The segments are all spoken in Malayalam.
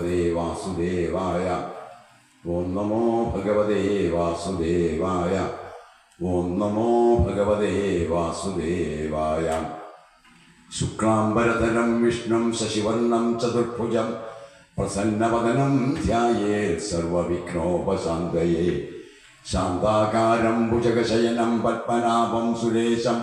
ഭഗവതേ വാസുദേവായ. ഓം നമോ ഭഗവതേ വാസുദേവായ. ഓം നമോ ഭഗവതേ വാസുദേവായ. ശുക്ലാംബരതരം വിഷ്ണും ശശിവർണം ചതുർഭുജം പ്രസന്നവദനം ധ്യായേ സർവവിഘ്നോപശാന്തയേ. ശാന്താകാരം ഭുജകശയനം പത്മനാഭം സുരേശം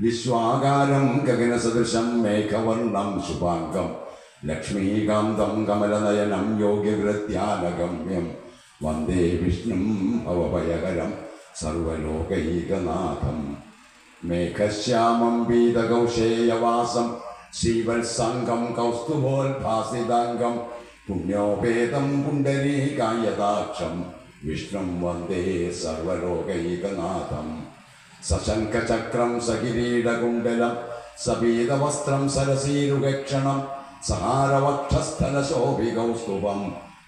വിശ്വാകാരം ഗഗനസദൃശം മേഘവർണം ശുഭാംഗം. ലക്ഷ്മീകാന്തം കമലനയനം യോഗ്യവൃത്യാനഗമ്യം വന്ദേ വിഷ്ണും ഭവഭയകരം സർവലോകൈകനാഥം. മേഘശ്യാമം പീതകൗശേയവാസം ശ്രീവത്സംഗം കൗസ്തുഭോത്ഭാസിതാംഗം പുണ്യോപേതം പുണ്ടരീകായതാക്ഷം വിഷ്ണും വന്ദേ സർവലോകൈകനാഥം. സശങ്കചക്രം സകിരീടകുണ്ടലം സപീതവസ്ത്രം സരസീരുഗക്ഷണം സഹാരവക്ഷസ്ഥലശോഭികൗസ്തുഭം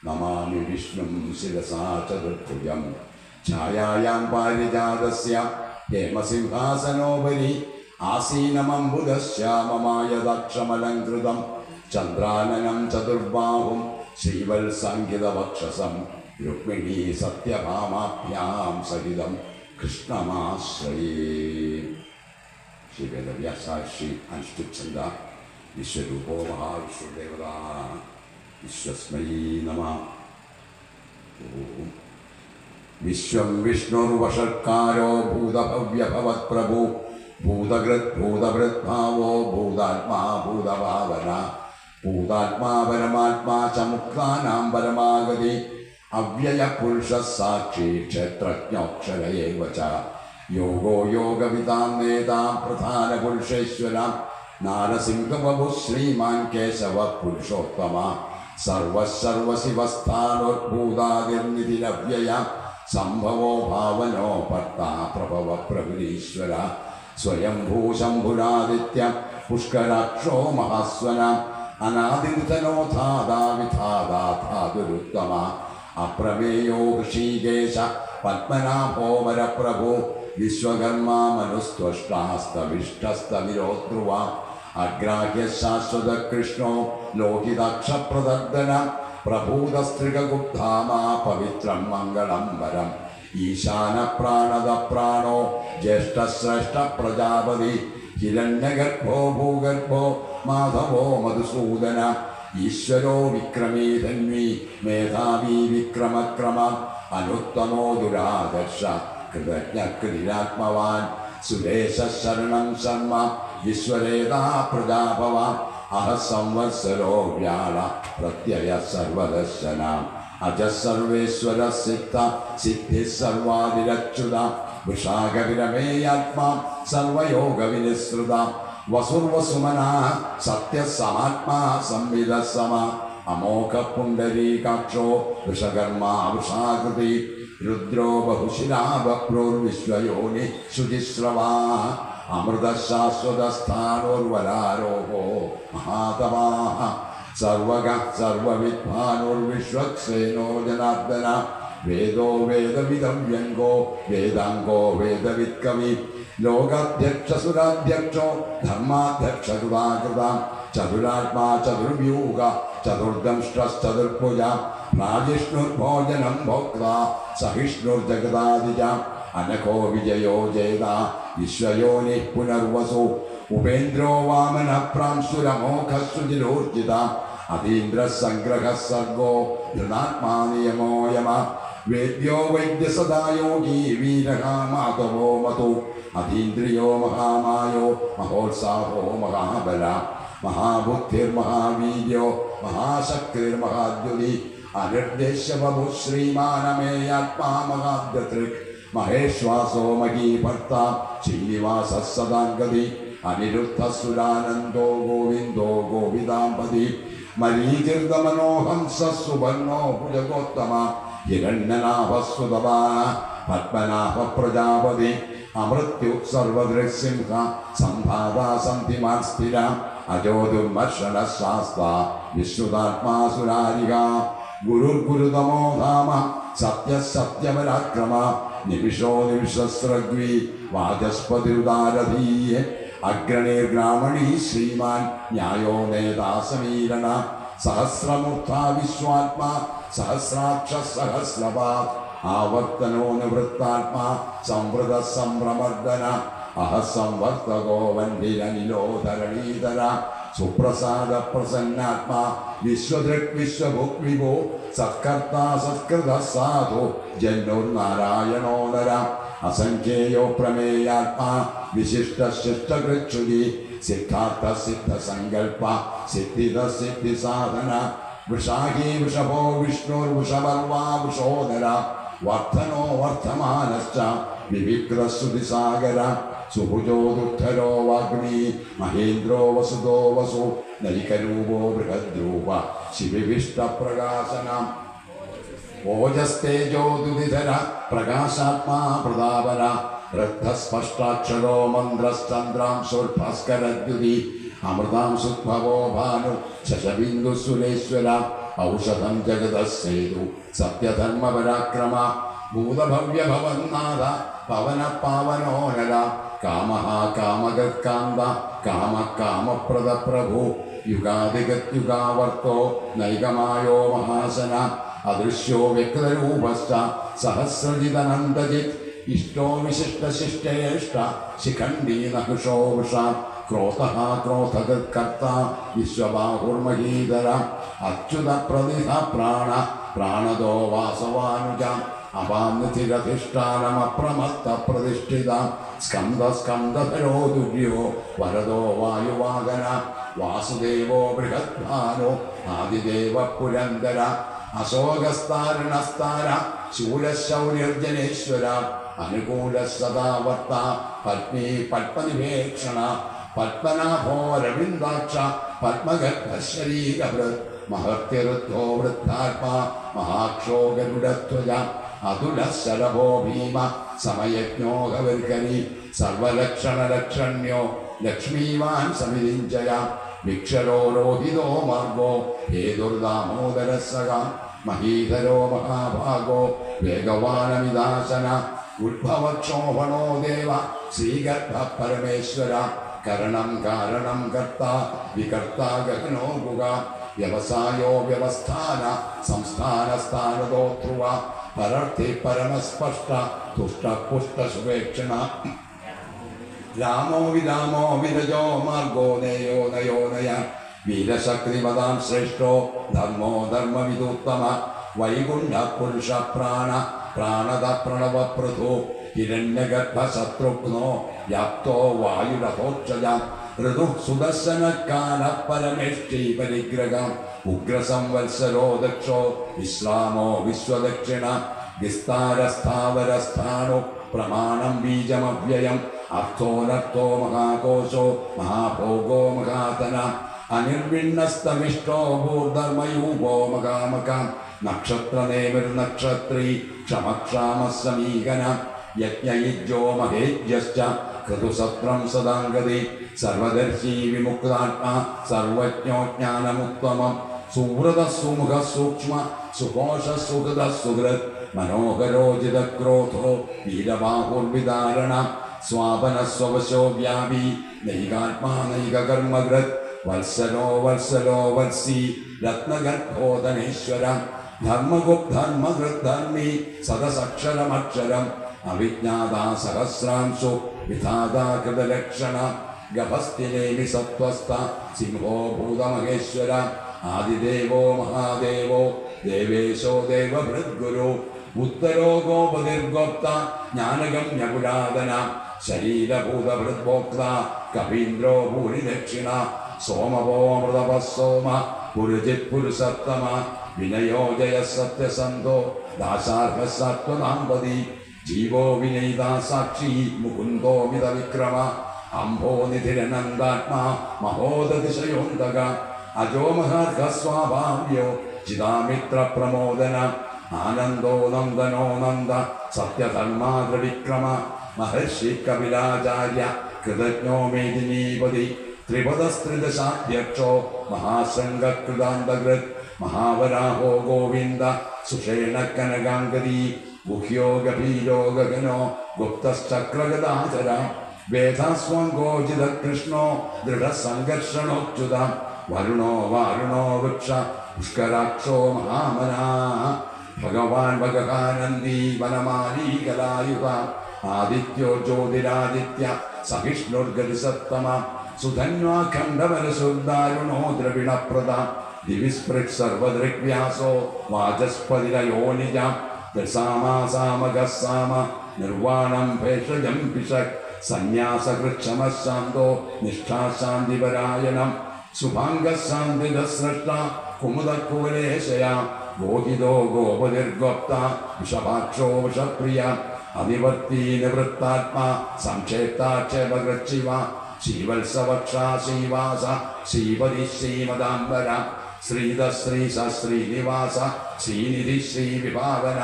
നമാമി വിഷ്ണും ശിരസാചതുർഭുജം ഛായാം പാരിജാതസ്യ ഹേമസിംഹാസനോപരി ആസീനമംബുധശ്യാമമായദക്ഷമലങ്കൃതം ചന്ദ്രാനനം ചതുർബാഹും ശ്രീവത്സംഗിതവക്ഷസം രുക്മിണീ സത്യഭാമാഭ്യാം സഹിതം കൃഷ്ണമാശ്രയേ. ശ്രീവേദവ്യാസാക്ഷി അനുഷ്ഠിച്ചന്ത വിശ്വരൂപോ മഹാവിഷ്ണുദേവത വിശ്വസ്മൈ നമ. ഓം. വിശ്വം ഭൂതഭവ്യഭവത് പ്രഭു ഭൂതകൃത് ഭൂതഭൃദ്ഭാവോ ഭൂതാത്മാ ഭൂതഭാവന. ഭൂതാത്മാ പരമാത്മാ ച മുക്താനാം പരമാഗതി. സാക്ഷി ക്ഷേത്രജ്ഞോക്ഷരയേവ യോഗോ യോഗവിതാം നേതാം പ്രധാന നാരസിംഹബു ശ്രീമാൻ കേശവ പുരുഷോത്തമ സർവസർവശിവസ്ഥാനോദ്ഭൂതാതിർനിധിരവ്യയ സംഭവോ ഭാവനോ ഭർത്താ പ്രഭവ പ്രഭുരീശ്വര സ്വയംഭൂശംഭുരാദിത്യ പുഷ്കരാക്ഷോ മഹാസ്വന. അനാദിതനോ ധാതാ വിധാതാ ധാതുരുത്തമ. അപ്രമേയോ ഋഷീകേശ പത്മനാഭോ വരപ്രഭു വിശ്വകർമാ മനുസ്ത്വഷ്ടാസ്തവിഷ്ടസ്തവിരോധ്രുവ അഗ്രാഹ്യ ശാശ്വത കൃഷ്ണോ ലോഹിതാക്ഷപ്രദർദന പ്രഭൂതസ്ത്രികഗുപ്ധാമാ പവിത്രം മംഗളം വരം. ഈശാന പ്രാണത പ്രാണോ ജ്യേഷ്ഠശ്രേഷ്ഠ പ്രജാപതി ഹിരണ്യഗർഭോ ഭൂഗർഭോ മാധവോ മധുസൂദന. ഈശ്വരോ വിക്രമീ ധന്വി മേധാവി വിക്രമക്രമ അനുത്തമോ ദുരാദർശ. കൃതജ്ഞ കൃതിരാത്മവാൻ സുരേശ ശരണം ശർമ്മ. വിശ്വരേതാ പ്രജാഭവാൻ അഹ സംവത്സരോ വ്യാള പ്രത്യയ സർവദർശന. അജ സർവേശ്വര സിദ്ധ സിദ്ധി സർവാതിരച്യുത വൃഷാകവിരമേയാത്മാ സർവയോഗ വിനിസൃത വസുർവസുമന സത്യസമാത്മാ സംവിധ സമ അമോഘ പുണ്ടരീകാക്ഷോ വൃഷകർമാ വൃഷാകൃതി രുദ്രോ ബഹുശിലാഭ്രോർവിശ്വയോനി ശുചിശ്രവാ. അമൃതശാശ്വതസ്ഥാനോർവരാരോഹോ മഹാതമാഹ. സർവക സർവവിദ്വാനോർവിശ്വക്സേനോ ജനാർദ്ദന. വേദോ വേദവിധം വ്യംഗോ വേദാംഗോ വേദവിത്കവി. ലോകാധ്യക്ഷസുരാധ്യക്ഷോ ധർമാധ്യക്ഷകൃതാകൃതാം ചതുരാത്മാ ചതുർവ്യൂഹ ചതുർദംഷ്ടതുർഭുജ പ്രാജിഷ്ണുർഭോജനം ഭോക്ത സഹിഷ്ണുർജഗതാദിജ അനഘോ വിജയോ ജേത. വിശ്വയോനി പുനർവസു. ഉപേന്ദ്രോ വാമന പ്രാംശുരമോഖസുജിലോർജിത അതീന്ദ്ര സംഗ്രഹ സർഗോ നിയമോ യമ. വേദ്യോ വൈദ്യസദാ യോഗി വീരഹ മതു അതീന്ദ്രിയോ മഹാമായോ മഹോത്സാഹോ മഹാബല. മഹാബുദ്ധിർമഹാവീര്യോ മഹാശക്തിർമഹാദ്യുതി അനിർദ്ദേശ്യബു ശ്രീമാനമേയാത്മാ മഹാദ്യതൃക്. മഹേശ്വാസോ മഹീഭർത്ത ശ്രീനിവാസ സദാംഗതി അനിരുദ്ധസുരാനന്ദോ ഗോവിന്ദോ ഗോവിതാംപതി മരീചിർദമനോഹംസ സുവർണോ ഭുജഗോത്തമ ഹിരണ്യനാഭസ്വതവാ പത്മനാഭ പ്രജാപതി അമൃത്യു സർവദൃസിംഹ സംഭാത സന്ധിമാൻ സ്ഥിര അജോതുമർഷണ ശാസ്ത വിശ്രുതാത്മാസുരാരിക ഗുരുർഗുരുതമോ ധാമ സത്യസത്യപരാക്രമ നിമിഷോ നിമിഷസ്രഗ്വി വാചസ്പതിരുദാരധീയ. അഗ്രണീർഗ്രാമണീ ശ്രീമാൻ ന്യായോ നേതാ സമീരണ സഹസ്രമൂർധാ വിശ്വാത്മാ സഹസ്രാക്ഷ സഹസ്രവാ ആവർത്തനോ നിവൃത്താത്മാ സംവൃത സംഭ്രമർദ്ദന അഹസംവർത്തകോ വന്ദിരനിലോധരണീതര സുപ്രസാദ പ്രസന്നാത്മാ വിശ്വദൃക് വിശ്വഭുക് വിഭോ സത്കർത്ത സത്കൃത സാധു ജന്നുർനാരായണോദര അസംഖ്യേയോ പ്രമേയാത്മാ വിശിഷ്ട ശിഷ്ടകൃച്ഛുതി സിദ്ധാർത്ഥ സിദ്ധ സങ്കൽപ്പ സിദ്ധിത സിദ്ധി സാധന വൃഷാഹി വൃഷഭോ വിഷ്ണുർ വൃഷഭർവാ വൃഷോദര വർദ്ധനോ വർദ്ധമാനശ്ച വിവിക്രസ്തുതിസാഗര സുഭുജോ ദുഃഖരോ വാഗ്മി മഹേന്ദ്രോ വസുതോ വസു നൈകരൂപോ ബൃഹദ്രൂപ ശിവിവിഷ്ട ഓജസ്തേജോ ഓജസ്തേജോദുതിധര പ്രകാശാത്മാ പ്രതാപന വൃദ്ധസ്പഷ്ടാക്ഷരോ അമൃതാം അമൃതാംശുദ്ഭവോ ഭാനു ശശബിന്ദു ശശബിന്ദുസുരേശ്വര ഔഷധം ജഗതസേതു സത്യധർമ്മപരാക്രമ ഭൂതഭവ്യഭവന്നാഥ പവന പാവനോനര കാമ കാമഗത്കാന്ത കാമ കാമപ്രദ പ്രഭു യുഗാദിഗത്യുഗാവർത്തോ നൈകമായോ മഹാസന അദൃശ്യോ വ്യക്തരൂപശ്ച സഹസ്രജിതനന്ദജിത് ഇഷ്ടോ വിശിഷ്ടശിഷ്ടേഷ്ട ശിഖണ്ഡീ നഹുഷോ വൃഷ ക്രോധഃ ക്രോധകർത്ത വിശ്വബാഹുർമഹീധര അച്യുത പ്രതിഹ പ്രാണ പ്രാണദോ വാസവാനുജ അപാന്നിധിരധിഷ്ഠാനമപ്രമത്ത പ്രതിഷ്ഠിത. സ്കന്ദ സ്കന്ദധരോ ദുര്യോ വരദോ വായുവാഹന വാസുദേവോ ബൃഹദ്ഭാനോ ആദിദേവ പുരന്തര അശോകസ്താരണസ്താര ശൂലശൗര്യർജനേശ്വര. അനുകൂല സദാവർത്ത പത്നി പത്മനിവേക്ഷണ. പത്മനാഭോ രവിന്ദാക്ഷ പത്മഗർഭശരീരഭൃത് മഹത്യരുദ്ധോ വൃദ്ധാത്മാ. മഹാക്ഷോ ഗരുഡധ്വജ അതുല ശലഭോ ഭീമ സമയജ്ഞോ ഗവർഗരി സർവലക്ഷണലക്ഷണ്യോ ലക്ഷ്മീവാൻ സമിതിഞ്ചയ വിക്ഷരോ രോഹിതോ മാർഗോ ഹേതുർദാമോദരസക മഹീധരോ മഹാഭാഗോ വേഗവാനമിദാസന ഉദ്ഭവക്ഷോഭണോ ദേവ ശ്രീഗർഭ പരമേശ്വര കരണം കാരണം കർത്ത വികർത്ത ഗഹനോ ഗുക വ്യവസായോ വ്യവസ്ഥാന സംസ്ഥാന സ്ഥാനതോ ധ്രുവ പരർത്ഥി പരമസ്പഷ്ട തുഷ്ട പുഷ്ട സുവേക്ഷണ രാമോ വിരാമോ വിരജോ മാർഗോ നയോ നയോ നയ വീരശക്തിമതാം ശ്രേഷ്ഠോ ധർമ്മോ ധർമ്മവിദുത്തമ വൈകുണ്ഠ പുരുഷ പ്രാണ പ്രാണത പ്രണവ പൃഥു ഹിരണ്യഗർഭ ശത്രുഘ്നോ വ്യാപ്തോ വായുരഥോക്ഷജ ഋതു സുദർശനകാല പരമേഷ്ടി പരിഗ്രഹം ഉഗ്രസംവത്സരോ ദക്ഷോ വിശ്രാമോ വിശ്വദക്ഷിണ. വിസ്താരസ്ഥാവരസ്ഥാനോ പ്രമാണം ബീജമവ്യയം. അർത്ഥോനർത്ഥോ മഹാകോശോ മഹാഭോഗോ മഹാതന. അനിർവിണ്ണസ്തമിഷ്ടോ ഭൂർധർമ്മയൂപോ മകാമകാം. നക്ഷത്രനേമിർനക്ഷത്രീ ക്ഷമക്ഷാമ സമീകന യജ്ഞയിജ്ജോ മഹേജ്യശ്ച. ക്രതുസത്രം സദാംഗതി. സർവദർശി വിമുക്താത്മാ സർവജ്ഞോജ്ഞാനമുത്തമം. സുഹൃത സുമുഖ സൂക്ഷ്മ സുഘോഷ സുഹൃത സുഹൃത് മനോഹരോചിത ക്രോധോ വീരബാഹുർവിധാരണ സ്വാപന സ്വവശോ വ്യാപി നൈകാത്മാ നൈകകർമ്മകൃത് വത്സലോ വത്സലോ വത്സി രത്നഗർഭോധനേശ്വര ധർമ്മഗുപ്ധർമ്മകൃദ്ധർമ്മി സദസക്ഷരമക്ഷരം അവിജ്ഞാതാ സഹസ്രാംശു വിധാതാ കൃതലക്ഷണ ഗഭസ്ഥിനേമി സത്വസ്ഥ സിംഹോ ഭൂതമഹേശ്വര ആദിദേവോ മഹാദേവോ ദേവേശോ ദേവഭൃദ്ഗുരു ഉത്തരോ ഗോപതിർഗോപ്ത ജ്ഞാനഗമ്യപുരാതന ശരീരഭൂതഭൃദ്ഭോക്ത കപീന്ദ്രോ ഭൂരിദക്ഷിണ സോമവോ അമൃതപ സോമ പുരുജിത് പുരുഷത്തമ വിനയോ ജയ സത്യസന്ധോ ദാശാർഹ സത്വനാമ്പതി ജീവോ വിനയിതാ സാക്ഷി മുകുന്ദോ മിത നിധിരനന്ദാത്മാ മഹോദതിശയോന്തക അജോ മഹാർഘസ്വാഭാവ്യോ ചിതാമിത്ര പ്രമോദന ആനന്ദോ നന്ദനോ നന്ദ. സത്യധർമാദ്രവിക്രമ മഹർഷി കപിലാചാര്യ. കൃതജ്ഞോ മേദിനീപതി ത്രിപദസ്ത്രിദശാധ്യക്ഷോ മഹാസംഗകൃതാന്തകൃത് മഹാവരാഹോ ഗോവിന്ദ. സുഷേണ കനകാംഗതി. ഗുഹ്യോ ഗഭീരോ ഗഗനോ. ഗുപ്തശ്ചക്രഗദാചര. വേദാസ്വം ഗോചിത കൃഷ്ണോ ദൃഢസംഘർഷണോച്യുത വരുണോ വാരുണോ വൃക്ഷ പുഷ്കരാക്ഷോ മഹാമനാ ഭഗവാൻ ഭഗവാനന്ദി വനമാലീകലായുധ ആദിത്യോ ജ്യോതിരാദിത്യ സഹിഷ്ണുർഗതി സത്തമ സുധന്വാഖണ്ഡവനസുർദാരുണോ ദ്രവിണപ്രദ ദിവിസ്പൃക് സർവദൃഗ്വ്യാസോ വാചസ്പതിരയോ നിജ ദശാമാസാമഗസാമ നിർവാണം ഭേഷജം പിശക്. സന്യാസകൃക്ഷമശാന്തോ നിഷ്ഠാശാന്തിപരായണം. ശുഭാംഗശാന്തിദസ്രഷ്ട കുമുദക്കുവലേശയ ഗോഹിതോ ഗോപനിർഗോപ്ത വിഷഭാക്ഷോ വിഷപ്രിയ. അതിവർത്തി നിവൃത്താത്മാ സംക്ഷേപ്താക്ഷേപകൃശിവ ശ്രീവത്സവക്ഷാ ശ്രീവാസ ശ്രീപതി ശ്രീമദാംബര. ശ്രീധശ്രീ ശ്രീനിവാസ ശ്രീനിധി ശ്രീവിഭാവന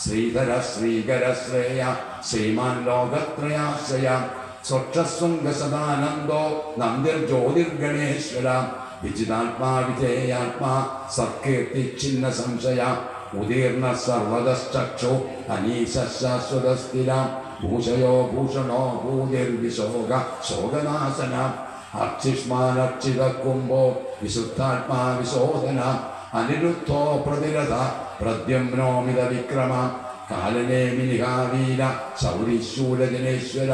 ശ്രീധര ശ്രീകര ശ്രേയ ശ്രീമാൻ ലോകത്രയാശ്രയ സ്വക്ഷശൃംഗസദാനന്ദോ നന്ദിർജ്യോതിർഗണേശ്വര വിജിതാത്മാ വിജയാത്മാ സത്കീർത്തി ചിഹ്ന സംശയ. ഉദീർണ സർവതശ്ചക്ഷു അനീശ ശാശ്വതസ്ഥിര ഭൂഷയോ ഭൂഷണോ ഭൂതിർവിശോക ശോകനാശന. അർച്ചിഷ്മാനർച്ചിത കുംഭോ വിശുദ്ധാത്മാ വിശോധന. അനിരുദ്ധോ പ്രതിരഥ. പ്രദ്യുമ്നോമിത വിക്രമ കാലനേമിനിഹാവീര ശൗരിശൂലജനേശ്വര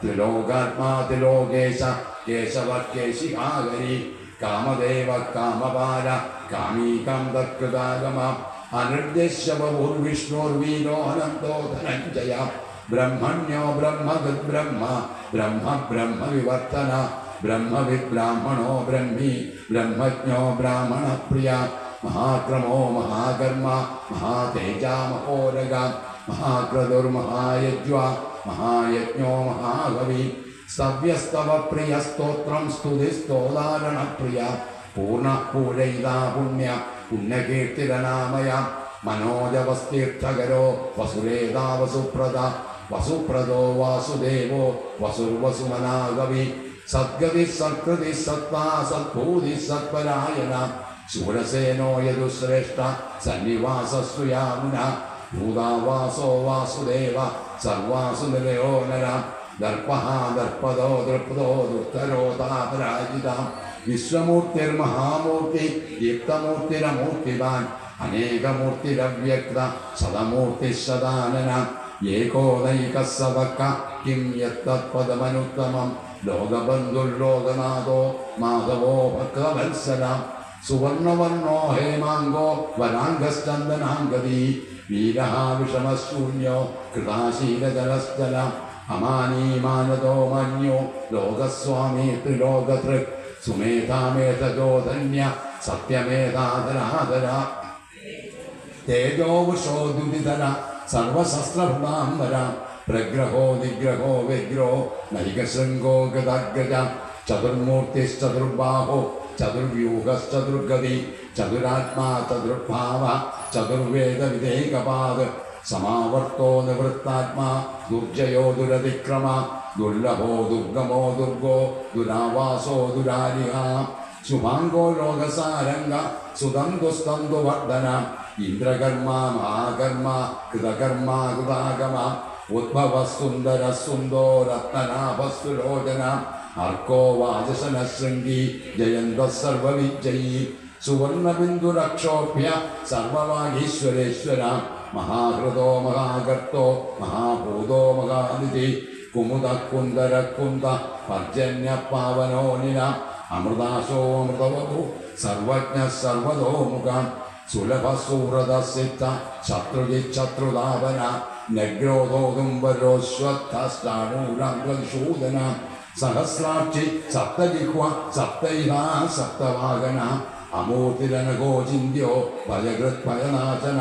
ത്രിലോകാത്മാ ത്രിലോകേശ കേശവ കേശിഹാഗരി കാമദേവ കാമപാല കാമീകാന്തകൃതാഗമ തത്കൃതാഗമ അനിർദ്ദേശവൂർവിഷ്ണുർവീരോ അനന്തോ ധനഞ്ജയ ബ്രഹ്മണ്യോ ബ്രഹ്മഗത് ബ്രഹ്മ ബ്രഹ്മ ബ്രഹ്മ വിവർത്തന ബ്രഹ്മവിബ്രാഹ്മണോ ബ്രഹ്മി ബ്രഹ്മജ്ഞോ ബ്രാഹ്മണ പ്രിയ മഹാക്രമോ മഹാകർമ്മ മഹാതേജ മഹോരഗ മഹാക്രതുർമഹായജ്വ മഹായജ്ഞോ മഹാകവി സവ്യസ്തവ പ്രിയ സ്തോത്രം സ്തുതി സ്തോദാരണ പ്രിയ പൂർണ പൂജയിതാ പുണ്യ പുണ്യകീർത്തിരനാമയ മനോജവസ്തീർത്ഥകരോ വസുരേതാ വസുപ്രദ വസുപ്രദോ വാസുദേവോ വസുർവസുമനാകവി സദ്ഗതി സത്കൃതി സത്താ സദ്ഭൂതി സത്പരായണ ശൂരസേനോ യദുശ്രേഷ്ഠ സന്നിവാസസ്തുയാമുന ഭൂതാവാസോ വാസുദേവ സർവാസു നിലയോ നര ദർപ്പഃ ദർപ്പദോ ദൃപ്പദോ ദുഃഖരോ താപരാജിത വിശ്വമൂർത്തിർമഹാമൂർത്തി ദീപ്തമൂർത്തിരമൂർത്തിവാൻ അനേകമൂർത്തിരവ്യക്ത സദമൂർത്തി സദാനന ഏകോദൈകസവക്ക കിം യത്തത്പദമനുത്തമം ലോകബന്ധുർലോകനാഥോ മാധവോ ഭക്തവത്സല സുവർണവർണോ ഹേമാങ്കോ വനാംഗസ്തന്ദനാംഗതി വീരഃ വിഷമശൂന്യോ കൃതാശീലജലസ്ഥല അമാനീമാനതോ മന്യോ ലോകസ്വാമി ത്രിലോകതൃക് സുമേധാമേധജോധന്യ സത്യമേധാധരാധര തേജോവുഷോദുരിതര സർവശസ്ത്രഭൃതാംബര പ്രഗ്രഹോ നിഗ്രഹോ വ്യഗ്രോ നൈകശൃംഗോ ഗതഗ്രജ ചതുർമൂർത്തിശ്ചതുർബാഹോ ചതുർവ്യൂഹശ്ചതുർഗതി ചതുരാത്മാ ചതുർഭാവ ചതുർവേദ വിധേകപാത് സമാവർത്തോ നിവൃത്താത്മാ ദുർജയോ ദുരതിക്രമ ദുർലഭോ ദുർഗമോ ദുർഗോ ദുരാവാസോ ദുരാരിഹ ശുഭാംഗോ ലോകസാരംഗ സുതന്തുസ്തന്തു വർദ്ധന ഇന്ദ്രകർമ്മ മഹാകർമ്മ കൃതകർമ്മ കൃതാഗമ ഉദ്ഭവസുന്ദര സുന്ദോ രത്നനാഭസ്തുലോചന അർക്കോ വാചസനശൃംഗി ജയന്ത സർവവിജയി. സുവർണബിന്ദുരക്ഷോഭ്യ സർവവാഗീശ്വരേശ്വര മഹാഹൃദോ മഹാകർത്തോ മഹാഭൂതോ മഹാനിധി. കുമുദ കുന്ദര കുന്ദ പർജന്യ പാവനോ നില. അമൃതാശോ അമൃതവധു സർവജ്ഞ സർവതോമുഖം സുലഭസൂരത സിദ്ധ ശത്രുജി ശത്രുതാപന. നഗ്രോധോദുംബരോശ്വത്ഥൂരാംഗൂദന സഹസ്രാക്ഷി സപ്തജിഹ്വ സപ്തൈഹാ സപ്തവാഹന അമൂതിരനഗോചിന്യോ ചിന്യോ ഭയകൃത് ഭയനാശന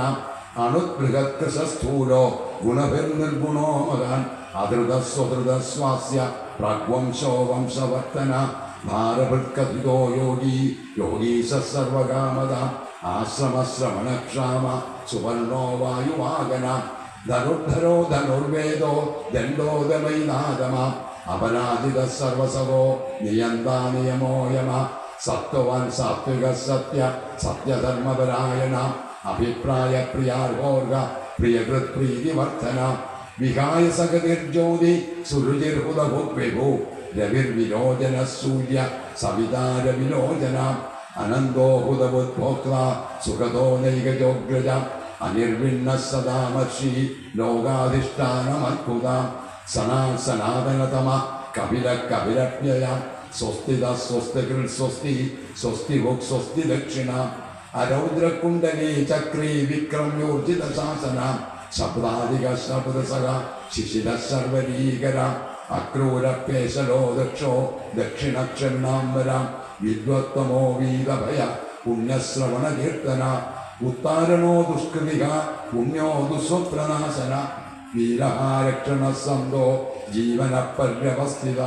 അണുബൃഹത്കൃശസ്ഥൂലോ ഗുണഭിർനിർഗുണോ മകാൻ അധൃതസ്വധൃതസ്വാസ്യ പ്രഗ്വംശോ വംശവർത്തന ഭാരഭൃത്കഥിതോ യോഗി യോഗീശ സർവകാമത ആശ്രമശ്രവണക്ഷാമ സുവർണോ വായുവാഗന ധനുർധരോ ധനുർവേദോ ദണ്ഡോദമൈനാഗമ അപരാജിത സർവസവോ നിയന്താ നിയമോ യമ. സത്വവാൻ സാത്വിക സത്യ സത്യധർമ്മപരായണ. അഭിപ്രായ പ്രിയാർഹോർഗ പ്രിയകൃത് പ്രീതിവർദ്ധന. വിഹായ സഗതിർജ്യോതി സുരുചിർഹുതഭുത് വിഭു. രവിർവിലോചന സൂര്യ സവിതാര വിലോചന അനന്തോ ഹുതബുദ്ഭോക്ത സുഖതോ നൈകജോഗ്രജ അനിർവിണ്ണ സദാമർഷി ലോകാധിഷ്ഠാനമത്ഭുത. സനാ സനാതനതമ കപില കപിലജ്ഞയ സ്വസ്തിത സ്വസ്തികൾ സ്വസ്തി സ്വസ്തി ഭുക് സ്വസ്തി ദക്ഷിണ. അരൗദ്രകുണ്ടലി ചക്രീ വിക്രമ്യോർജിത ശാസന ശബ്ദാധിക ശബ്ദസഹ ശിശിര സർവരീകര. അക്രൂരപ്യേശലോ ദക്ഷോ ദക്ഷിണക്ഷണ്ണാംബര വിദ്വത്തമോ വീതഭയ പുണ്യശ്രവണ കീർത്തന. ഉത്താരണോ ദുഷ്കൃതിക പുണ്യോ ദുസ്വപ്രനാശന. വീരഹാരക്ഷണ സന്തോ ജീവന പര്യവസ്ഥിത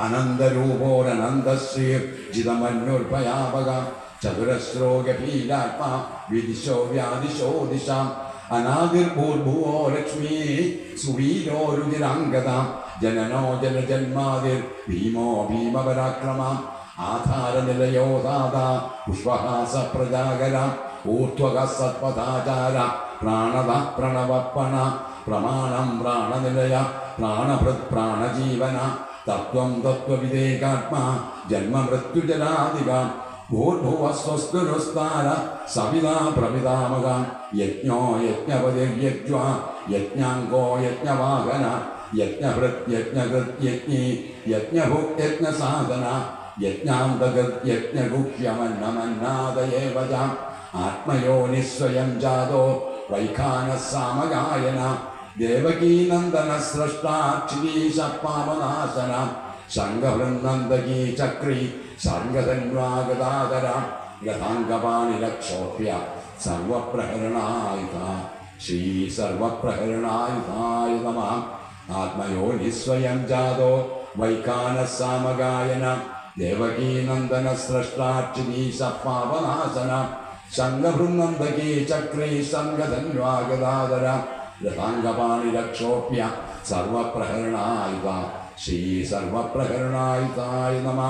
അനന്തരൂപോരനന്തശ്രീർ ജിതമന്യുർഭയാപക ചതുരശ്രോ ഗഭീരാത്മാ വിദിശോ വ്യാദിശോ ദിശാം. അനാദിർഭൂർഭുവോ ലക്ഷ്മീ സുവീരോരുതിരംഗത. ജനനോ ജനജന്മാതിർ ഭീമോ ഭീമപരാക്രമാം. ആധാരനിലയോ ദാതാ പുഷ്പഹാസ പ്രജാകര ഊർധ്വക സത്പഥാചാര പ്രാണത പ്രണവപ്പണ പ്രമാണം പ്രാണനിലയ പ്രാണഭൃത് പ്രാണജീവന തത്വം തത്വവിവേകാത്മാ ജന്മമൃത്യുജലാധിക ഭൂർഭുവ സ്വസ്തുരുസ്ഥാന സവിതാ പ്രവിതാമക യജ്ഞോ യജ്ഞപതിർയജ്വ യജ്ഞവാഹന ജാതോ വൈഖാന സാമഗായന ദേവകീനന്ദന സൃഷ്ടാക്ഷീശ പാവനാശന ശംഖവൃന്ദന്തകീ ചക്രി സർഗധന്വാഗതാതര ഗതാംഗപാണിലക്ഷോഭ്യ സർവപ്രഹരണായുധ ശ്രീ സർവപ്രഹരണായുധായ നമ. ആത്മയോനി സ്വയം ജാതോ വൈകാന സാമഗായന ദേവകീനന്ദന സൃഷ്ടാക്ഷീശ പാവനാശന സംഘഭൃന്നന്തകീ ചക്രീ രഥാംഗപാണി രക്ഷോപ്യ സർവപ്രഹരണായുധ. ശ്രീ സർവപ്രഹരണായുധായ നമ.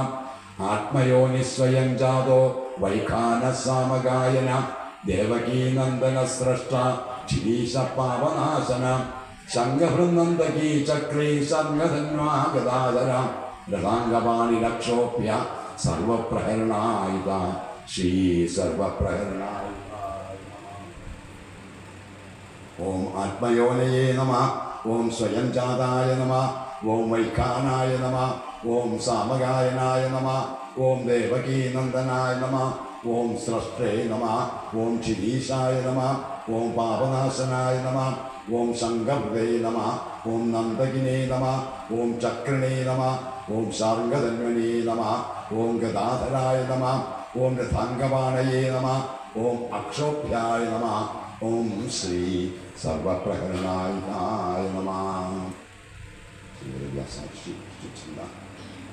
ആത്മയോനി സ്വയം ജാതോ വൈഖാനസാമഗായന. ദേവകീനന്ദന സ്രഷ്ട ശിരീശ പാവനാശന. സംഘഭൃന്നന്തകീ ചക്രീ രഥാംഗപാണി രക്ഷോപ്യ സർവപ്രഹരണായുധ. શ્રી સર્વ પ્રહરણાય ઓમ આત્મયોનયે નમઃ ઓમ સ્વયંજાતાય નમઃ ઓમ વૈખાનાય નમઃ ઓમ સામગાયનાય નમઃ ઓમ દેવકીનંદનાય નમઃ ઓમ સ્રષ્ટ્રે નમઃ ઓમ શિરીષાય નમઃ ઓમ પાપનાશનાય નમઃ ઓમ સંગભૃદય નમઃ ઓમ નંદગિને નમઃ ઓમ ચક્રણે નમઃ ઓમ સાર્ગધન્વને નમઃ ઓમ ગદાધરાય નમઃ ഓം രഥാംഗപാണയേ നമ ഓം അക്ഷോഭ്യായ നമ ഓം ശ്രീ സർവപ്രഹരണായ നമ.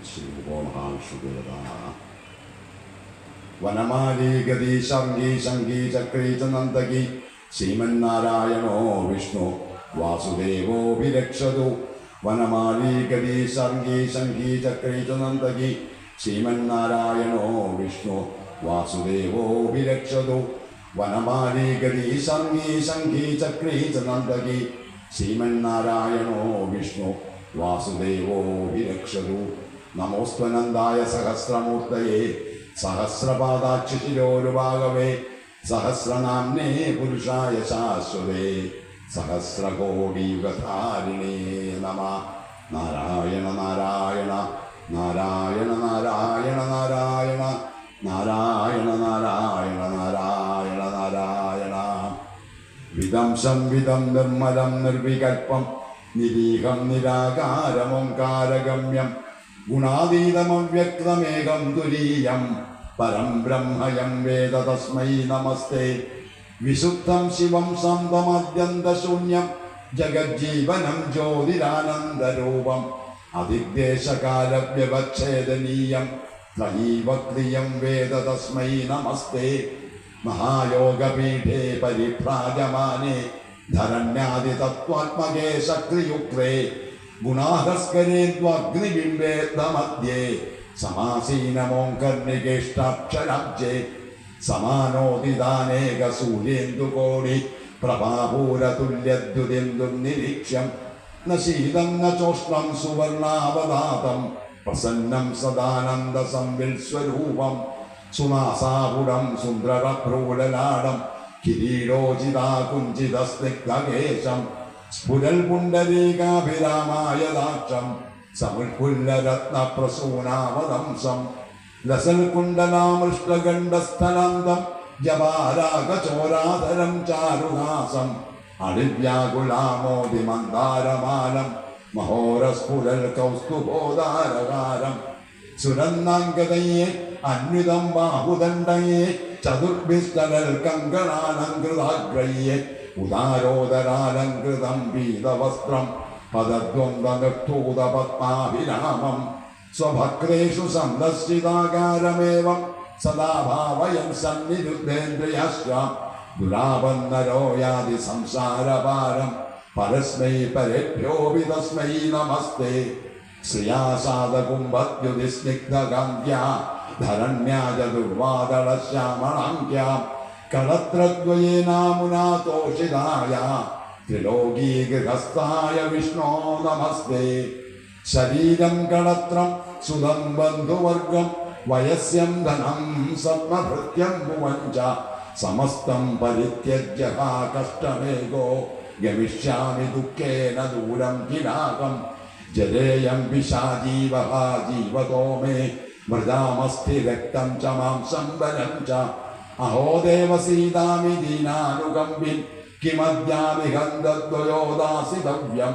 ശ്രീ മഹാവിഷ്ണുദേവത. വനമാലി ഗതി ചക്രീ ശ്രീമന്നാരായണോ വിഷ്ണു വാസുദേവോഭിരക്ഷതു വനമാലി ഗതി ചക്രീ ശ്രീമന്നാരായണോ വിഷ്ണു വാസുദേവോഭിരക്ഷതു വനമാലി ഗതി സംഗീ സംഘീ ചക്രീ ച നന്ദകി ശ്രീമന്നാരായണോ വിഷ്ണു വാസുദേവോഭിരക്ഷതു നമോസ്ത്വനന്ദായ സഹസ്രമൂർത്തയേ സഹസ്രപാദാക്ഷിശിരോരുഭാഗവേ സഹസ്രനാംനേ പുരുഷായ ശാശ്വതേ സഹസ്രകോടിയുഗധാരിണേ നമ. നാരായണ നാരായണ. നാരായണ നാരായണ നാരായണ. നാരായണ നാരായണ നാരായണ നാരായണ. വിധം സംവിധം നിർമ്മലം നിർവികൽപ്പം. നിരീഹം നിരാകാരമോങ്കാരഗമ്യം ഗുണാതീതമവ്യക്തമേകം തുരീയം പരം ബ്രഹ്മയം വേദ തസ്മൈ നമസ്തേ. വിശുദ്ധം ശിവം സന്തമദ്യന്തശൂന്യം ജഗജ്ജീവനം ജ്യോതിരാനന്ദരൂപം അതിദ്ദേശകാലവ്യവച്ഛേദനീയം ത്രയീവക്രിയം വേദ തസ്മൈ നമസ്തേ. മഹായോഗപീഠേ പരിഭ്രാജമാനേ. ധരണ്യാദിതത്വാത്മകേ ശക്തിയുക്തേ ഗുണാഹസ്കരേന്ദ്വഗ്നിബിംബേ ദമധ്യേ സമാസീനമോങ്കർണികേഷ്ടാക്ഷരാബ്ജേ. സമാനോദിതാനേക സൂര്യേന്ദുകോടി. പ്രഭാപൂരതുല്യദ്യുതിന്ദും നിരീക്ഷ്യം ന ശീതം ന ചോഷ്ണം സുവർണാവതാതം. പ്രസന്നം സദാനന്ദ സംവിൽ സ്വരൂപം. സുനാസാപുടം സുന്ദരഭ്രൂലലാടം കിരീടോചിതാകുഞ്ചിതസ്നിഗ്ധകേശം സ്ഫുരൽ പുണ്ടരീകാഭിരാമായ ദാക്ഷം സമുൽകുല്ലരത്നപ്രസൂനാമദംസം ലസൽ കുണ്ടലാമൃഷ്ടഗണ്ഡസ്ഥലന്തം ജപാരാഗചോരാധരം ചാരുഹാസം അണിവ്യാകുലാമോതി മന്ദാരമാനം മഹോരസ്ഫുരൽ കൗസ്തുഭോധാരകാരം സുരന്നാംഗതയെ അന്വിതം ബാഹുദണ്ഡയെ ചതുർഭിസ്തരൽ കങ്കണാനങ്കൃതാഗ്രയെ ഉദാരോദരാലങ്കൃതം വീതവസ്ത്രം പദദ്വന്ദ്വൂത പത്മാഭിരാമം സ്വഭക്തേഷു സന്ദർശിതാകാരമേവം സദാഭാവയം സന്നിരുദ്ധേന്ദ്രിയശ്രാം ദുരാപന്നരോ യാതി സംസാരപാരം പരസ്മൈ പരേഭ്യോപി തസ്മൈ നമസ്തേ. ശ്രിയാസാദകുംഭദ്യുതിസ്നിഗ്ധഗാന്ധ്യ ധരണ്യാജ ദുർവാദളശ്യാമളാങ്ക്യാം കളത്രദ്വയേനാമുനാ തോഷിതായ. ത്രിലോകീഗൃഹസ്ഥായ വിഷ്ണോ നമസ്തേ. ശരീരം കളത്രം സുതം ബന്ധുവർഗം വയസ്യം ധനം സത്മഭൃത്യം ഭുവഞ്ച. समस्तं परित्यज्य हा कष्टमेगो गमिष्यामि दुःखेन दूरं किराकं जरेयं विशा जीवः जीवतो मे मृदामस्ति रक्तं च माँ सम्बलं च। अहो देवसीदामि दीनानुगम्बिन् किमद्यादिहन्दद्वयोदासितव्यं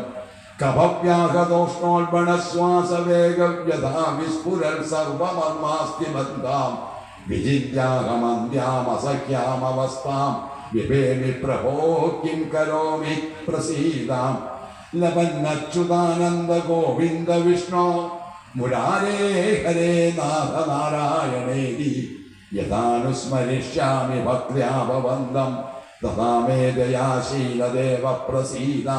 कभव्याहतोष्णोल्बणश्वासवेगव्यथा विस्फुरन् सर्वमर्मास्ति मन्दाम् വിജിജ്ഞാഹമന്ത്യാമസഹ്യാമവസ്ഥാം വിഭേമി പ്രഭോ കിം കരോമി പ്രസീതാം. ലപന്നച്യുതാനന്ദ ഗോവിന്ദ വിഷ്ണോ. മുരാരേ ഹരേ നാഥ നാരായണേരി യഥാനുസ്മരിഷ്യാമി ഭക്ര്യാഭവന്തം തഥാ മേ ദയാശീലദേവ പ്രസീത.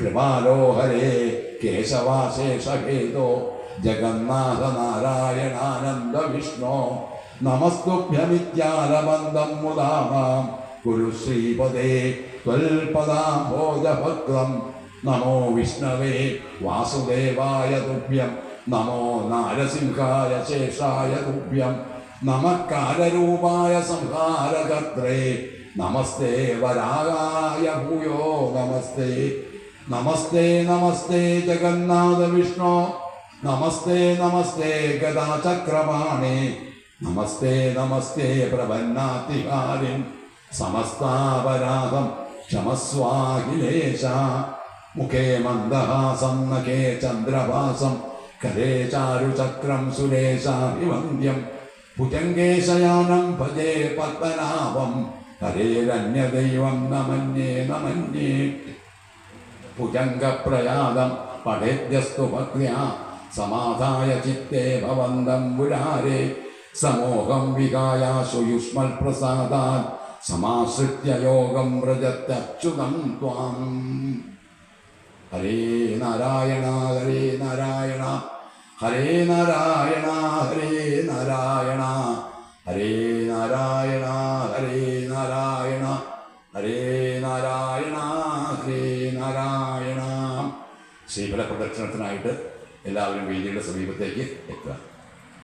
കൃപാലോ ഹരേ കേശവാശേഷഭേദോ. ജഗന്നാഥ നാരായണാനന്ദ വിഷ്ണു. നമസ്തുഭ്യമിത്യാരബന്ധം മുദാമാം. കുരു ശ്രീപദേ ത്വൽപദാംഭോജഭക്തം നമോ വിഷ്ണവേ വാസുദേവായ തുഭ്യം. നമോ നാരസിംഹായ ശേഷായ തുഭ്യം. നമക്കാരൂപായ സംഹാരകർത്രേ നമസ്തേ വരാകായ ഭൂയോ നമസ്തേ. നമസ്തേ നമസ്തേ ജഗന്നാഥ വിഷ്ണു നമസ്തേ നമസ്തേ ഗദാചക്രപാണേ നമസ്തേ നമസ്തേ പ്രപന്നാതികാരിൻ സമസ്താപരാധം ക്ഷമസ്വാഹിലേശ മുഖേ മന്ദഹാസം നഖേ ചന്ദ്രഭാസം കരേ ചാരുചക്രം സുരേശാഭിവന്ദ്യം ഭുജംഗേ ശയാനം ഭജേ പത്മനാഭം. ഹരേരന്യദൈവം നമന്യേ നമന്യേ. ഭുജംഗപ്രയാദം പഠേദ്യസ്തു ഭക്ര്യാ സമാധായ ചിത്തേ ഭവന്തം മുരാരേ സമോഹം വികായാശു യുഷ്മൽ പ്രസാദാൻ സമാശ്രിത്യ യോഗം വ്രജത്യച്യുതം ത്വാം. ഹരേ നാരായണ ഹരേ നാരായണ ഹരേ നാരായണ ഹരേ നാരായണ ഹരേ നാരായണ ഹരേ നാരായണ ഹരേ നാരായണ ഹരേ നാരായണ. ശ്രീഫല പ്രദക്ഷിണത്തിനായിട്ട് എല്ലാവരും വേദിയുടെ സമീപത്തേക്ക് എത്തുക.